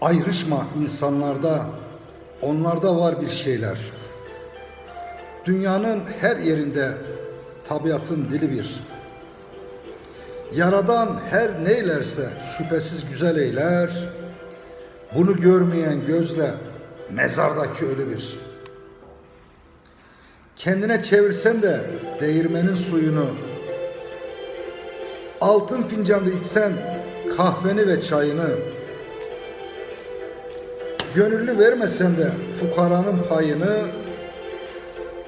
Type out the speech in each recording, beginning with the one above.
Ayrışma insanlarda, onlarda var bir şeyler. Dünyanın her yerinde tabiatın dili bir. Yaradan her neylerse şüphesiz güzel eyler. Bunu görmeyen gözle mezardaki ölü bir. Kendine çevirsen de değirmenin suyunu, altın fincanda içsen kahveni ve çayını, gönüllü vermesen de fukaranın payını,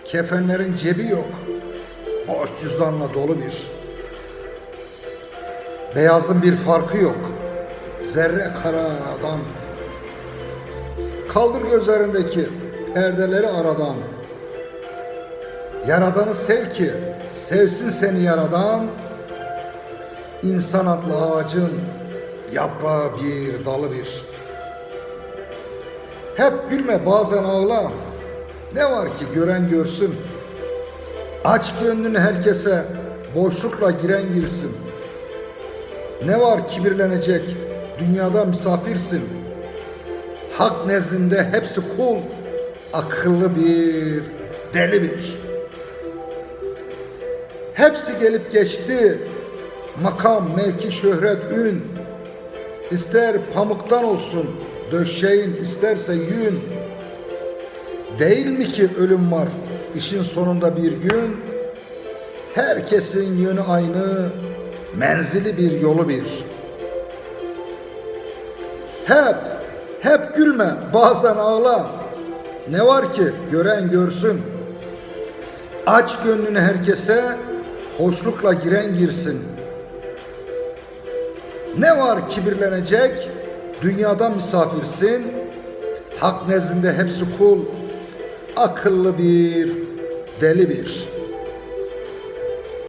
kefenlerin cebi yok, boş cüzdanla dolu bir. Beyazın bir farkı yok, zerre kara adam. Kaldır gözlerindeki perdeleri aradan. Yaradanı sev ki sevsin seni yaradan. İnsan adlı ağacın yaprağı bir dalı bir. Hep gülme bazen ağla. Ne var ki gören görsün. Aç gönlünü herkese boşlukla giren girsin. Ne var kibirlenecek dünyada misafirsin. Hak nezdinde hepsi kul, akıllı bir, deli bir. Hepsi gelip geçti. Makam, mevki, şöhret, ün. İster pamuktan olsun, döşeğin isterse yün. Değil mi ki ölüm var işin sonunda bir gün? Herkesin yönü aynı, menzili bir yolu bir. Hep, hep gülme, bazen ağla. Ne var ki gören görsün. Aç gönlünü herkese, hoşlukla giren girsin. Ne var kibirlenecek? Dünyada misafirsin. Hak nezdinde hepsi kul. Akıllı bir, deli bir.